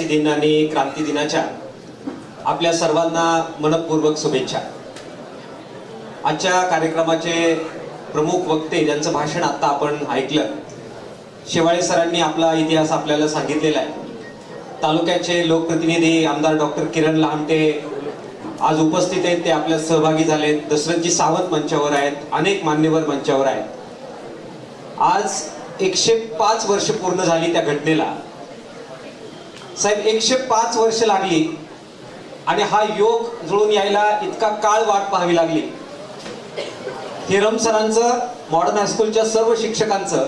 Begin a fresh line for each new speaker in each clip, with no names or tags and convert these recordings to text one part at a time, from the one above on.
आदिवासी दिन आणि क्रांती दिनाच्या आपल्या सर्वांना मनपूर्वक शुभेच्छा. आजच्या कार्यक्रमाचे प्रमुख वक्ते ज्यांचं भाषण आता आपण ऐकलं शेवाळे सरांनी आपला इतिहास आपल्याला सांगितलेला आहे. तालुक्याचे लोकप्रतिनिधी आमदार डॉक्टर किरण लामटे आज उपस्थित आहेत ते आपल्यात सहभागी झालेत. दशरथजी सावंत मंचावर आहेत अनेक मान्यवर मंचावर आहेत. आज एकशे पाच वर्ष पूर्ण झाली त्या घटनेला. साहेब एकशे पाच वर्ष लागली आणि हा योग जुळून यायला इतका काळ वाट पाहावी लागली. हिरम सरांचं मॉडर्न हायस्कूलच्या सर्व शिक्षकांचं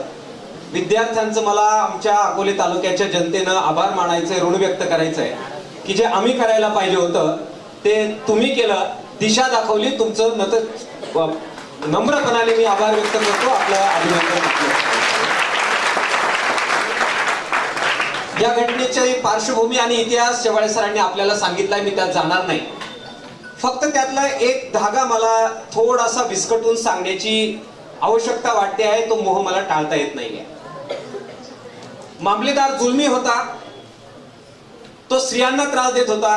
विद्यार्थ्यांचं मला आमच्या अकोले तालुक्याच्या जनतेनं आभार मानायचंय ऋण व्यक्त करायचंय की जे आम्ही करायला पाहिजे होतं ते तुम्ही केलं दिशा दाखवली तुमचं नत नम्रपणाने मी आभार व्यक्त करतो आपलं अभिनंदन करतो. या घटनेची पार्श्वभूमी आणि इतिहास शेवाळे सरांनी आपल्याला सांगितलाय मी त्यात जाणार नाही. फक्त त्यातला एक धागा मला थोडासा विस्कटून सांगण्याची आवश्यकता वाटते आहे तो मोह मला टाळता येत नाहीये. मामलेदार जुलमी होता तो स्त्रियांना त्रास देत होता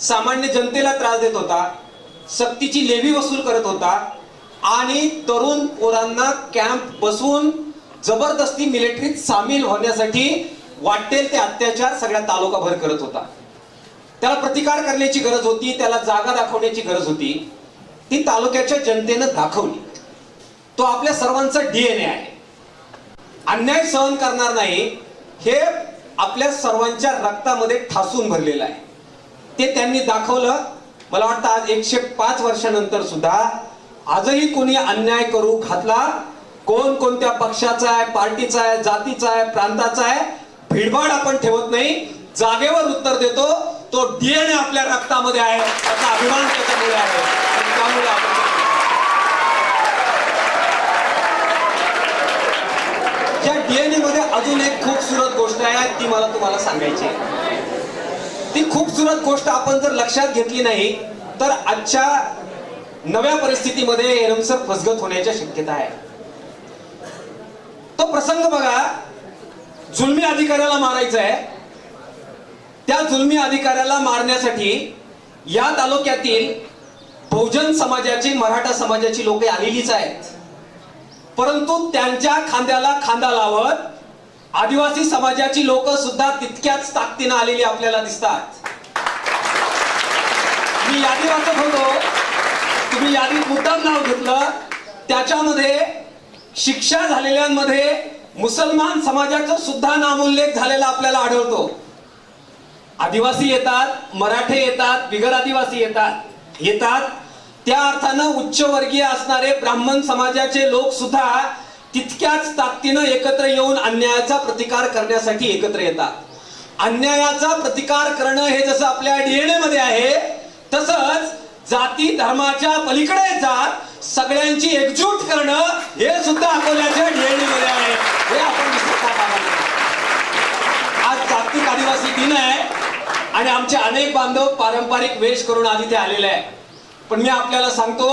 सामान्य जनतेला त्रास देत होता सक्तीची लेवी वसूल करत होता आणि तरुण पोरांना कॅम्प बसवून जबरदस्ती मिलिटरीत सामील होण्यासाठी वाटेल ते अत्याचार सगळ्या तालुकाभर करत होता. त्याला प्रतिकार करण्याची गरज होती त्याला जागा दाखवण्याची गरज होती. ती तालुक्याच्या जनतेनं दाखवली. तो आपल्या सर्वांचा डीएनए आहे. अन्याय सहन करणार नाही हे आपल्या सर्वांच्या रक्तामध्ये ठासून भरलेलं आहे. ते त्यांनी दाखवलं. मला वाटतं आज एकशे पाच वर्षानंतर सुद्धा आजही कोणी अन्याय करू घातला? कोण कोणत्या पक्षाचा आहे पार्टीचा आहे जातीचा आहे प्रांताचा आहे? भिडभाड आपण ठेवत नाही. जागेवर उत्तर देतो. तो डीएनए आपल्या रक्तामध्ये आहे. त्याचा अभिमान त्याच्यामुळे आहे. त्यामुळे आपण या डीएनए मध्ये अजून एक खूपसूरत गोष्ट आहे. ती मला तुम्हाला सांगायची ती खूपसूरत गोष्ट आपण जर लक्षात घेतली नाही तर आजच्या नव्या परिस्थितीमध्ये एरमसर फसगत होण्याच्या शक्यता आहे. तो प्रसंग बघा. जुलमी अधिकाऱ्याला मारायचं आहे त्या जुलमी अधिकाऱ्याला मारण्यासाठी या तालुक्यातील बहुजन समाजाची मराठा समाजाची लोक आलेलीच आहेत. परंतु त्यांच्या खांद्याला खांदा लावत आदिवासी समाजाची लोक सुद्धा तितक्याच ताकदीनं आलेली आपल्याला दिसतात. मी यादी वाचत होतो तुम्ही यादीत मुद्दाम नाव घेतलं. त्याच्यामध्ये शिक्षा झालेल्यांमध्ये मुसलमान समाजाचा सुद्धा नामोल्लेख झालेला आपल्याला आढळतो. आदिवासी येतात मराठे येतात बिगर आदिवासी येतात. येतात. त्या अर्थानं उच्चवर्गीय असणारे ब्राह्मण समाजाचे लोक सुद्धा तितक्याच ताकदीनं एकत्र येऊन अन्यायाचा प्रतिकार करण्यासाठी एकत्र येतात. अन्यायाचा प्रतिकार करणं हे जसं आपल्या डीएनए मध्ये आहे तसंच जाती धर्माच्या पलीकडे जात सगळ्यांची एकजूट करणं हे सुद्धा अकोल्याच्या डीएनए मध्ये आहे हे आपण विसरता कामा नये. आज जागतिक आदिवासी दिन आहे आणि आमचे अनेक बांधव पारंपरिक वेश करून आधी ते आलेले आहे पण मी आपल्याला सांगतो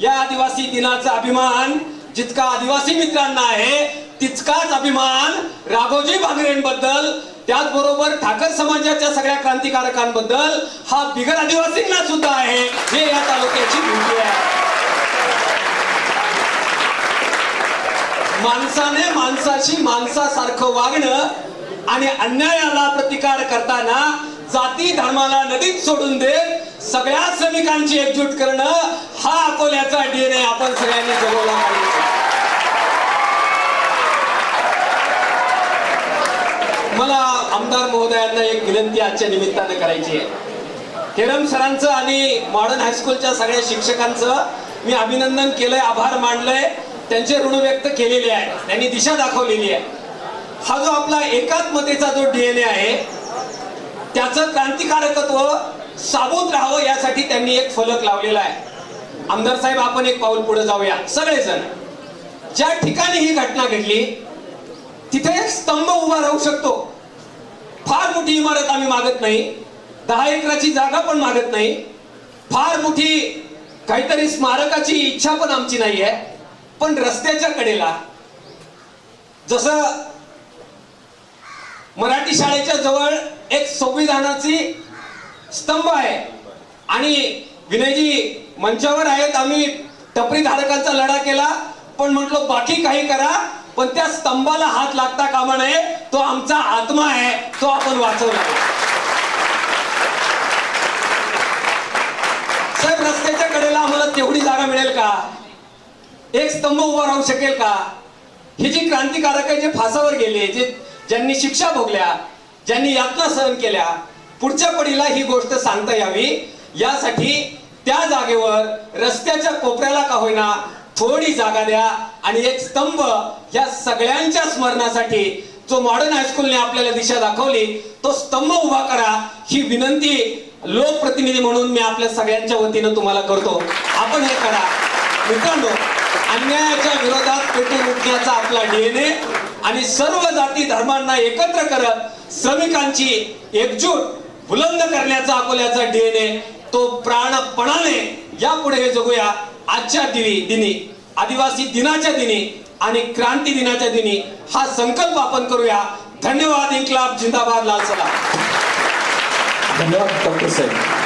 या आदिवासी दिनाचा अभिमान जितका आदिवासी मित्रांना आहे तितकाच अभिमान राघोजी भांगरेंबद्दल त्याचबरोबर ठाकर समाजाच्या सगळ्या क्रांतिकारकांबद्दल हा बिगर आदिवासींना सुद्धा आहे हे या तालुक्याची भूमी आहे. माणसाने माणसाशी माणसासारखं वागणं आणि अन्यायाला प्रतिकार करताना जाती धर्माला नदीत सोडून देत सगळ्या श्रमिकांची एकजूट करणं हा अकोल्याचा डीएनए आपण सगळ्यांनी जगवला पाहिजे. मला आमदार महोदयांना एक विनंती आजच्या निमित्तानं करायची आहे. केरम सरांचं आणि मॉडर्न हायस्कूलच्या सगळ्या शिक्षकांचं मी अभिनंदन केलंय आभार मानलंय. त्यांचे ऋण व्यक्त केलेले आहे त्यांनी दिशा दाखवलेली आहे. हा जो आपला एकात्मतेचा जो डीएनए आहे त्याचं क्रांतिकारकत्व साबूत राहावं यासाठी त्यांनी एक फलक लावलेला आहे. आमदार साहेब आपण एक पाऊल पुढे जाऊया. सगळेजण ज्या ठिकाणी ही घटना घडली तिथे एक स्तंभ उभा राहू शकतो. फार मोठी इमारत आम्ही मागत नाही. दहा एकराची जागा पण मागत नाही. फार मोठी काहीतरी स्मारकाची इच्छा पण आमची नाही आहे पण रस्त्याच्या कडेला जसं मराठी शाळेच्या जवळ एक संविधानाची स्तंभ आहे. आणि विनयजी मंचावर आहेत. आम्ही टपरी धारकांचा लढा केला. पण म्हटलो बाकी काही करा. पण त्या स्तंभाला हात लागता कामा नये. तो आमचा आत्मा आहे. तो आपण वाचवला साहेब रस्त्याच्या कडेला आम्हाला तेवढी जागा मिळेल का? एक स्तंभ उभा राहू शकेल का? ही जी क्रांतिकारक आहे जे फासावर गेले जे ज्यांनी शिक्षा भोगल्या ज्यांनी यातना सहन केल्या पुढच्या पिढीला ही गोष्ट सांगता यावी. यासाठी त्या जागेवर रस्त्याच्या कोपऱ्याला का होईना थोडी जागा द्या आणि एक स्तंभ या सगळ्यांच्या स्मरणासाठी जो मॉडर्न हायस्कूलने आपल्याला दिशा दाखवली तो स्तंभ उभा करा. ही विनंती लोकप्रतिनिधी म्हणून मी आपल्या सगळ्यांच्या वतीनं तुम्हाला करतो. आपण हे करा. मित्रांनो अन्यायाच्या विरोधात पेटून उठण्याचा आपला डीएनए आणि सर्व जाती धर्मांना एकत्र करत श्रमिकांची एकजूट बुलंद करण्याचा अकोल्याचा डीएनए तो प्राणपणाने यापुढे हे जगूया. आजच्या दिनी दिनी आदिवासी दिनाच्या दिनी आणि क्रांती दिनाच्या दिनी हा संकल्प आपण करूया. धन्यवाद इन्कलाब जिंदाबाद लाल सलाम.
धन्यवाद डॉक्टर साहेब.